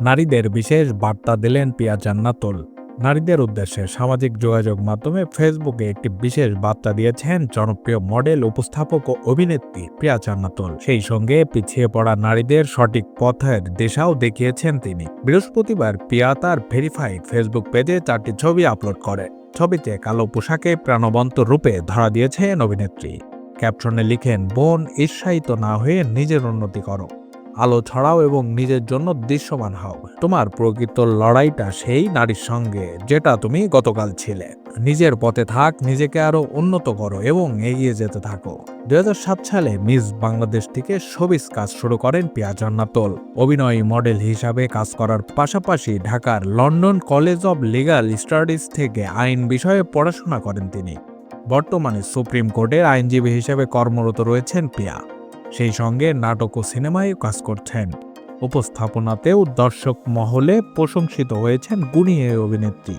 নারীদের বিশেষ বার্তা দিলেন পিয়া জান্নাতুল। নারীদের উদ্দেশ্যে সামাজিক যোগাযোগ মাধ্যমে ফেসবুকে একটি বিশেষ বার্তা দিয়েছেন জনপ্রিয় মডেল, উপস্থাপক ও অভিনেত্রী প্রিয়া জান্নাতুল। সেই সঙ্গে পিছিয়ে পড়া নারীদের সঠিক পথের দিশাও দেখিয়েছেন তিনি। বৃহস্পতিবার প্রিয়া তার ভেরিফাইড ফেসবুক পেজে চারটি ছবি আপলোড করে। ছবিতে কালো পোশাকে প্রাণবন্ত রূপে ধরা দিয়েছেন অভিনেত্রী। ক্যাপশনে লিখেন, বোন ঈর্ষায়িত না হয়ে নিজের উন্নতি করো। আলো ছড়াও এবং নিজের জন্য দৃশ্যমান হও। তোমার প্রকৃত লড়াইটা সেই নারীর সঙ্গে যেটা তুমি গতকাল ছিলে। নিজের পথে থাক, নিজেকে আরও উন্নত করো এবং এগিয়ে যেতে থাকো। দু হাজার সাত সালে মিস বাংলাদেশ থেকে শোবিস কাজ শুরু করেন পিয়া জান্নাতল। অভিনয়ী মডেল হিসাবে কাজ করার পাশাপাশি ঢাকার London college of legal studies থেকে আইন বিষয়ে পড়াশোনা করেন তিনি। বর্তমানে সুপ্রিম কোর্টের আইনজীবী হিসেবে কর্মরত রয়েছেন পিয়া। সেই সঙ্গে নাটক ও সিনেমায় কাজ করছেন। উপস্থাপনাতেও দর্শক মহলে প্রশংসিত হয়েছেন গুণী এই অভিনেত্রী।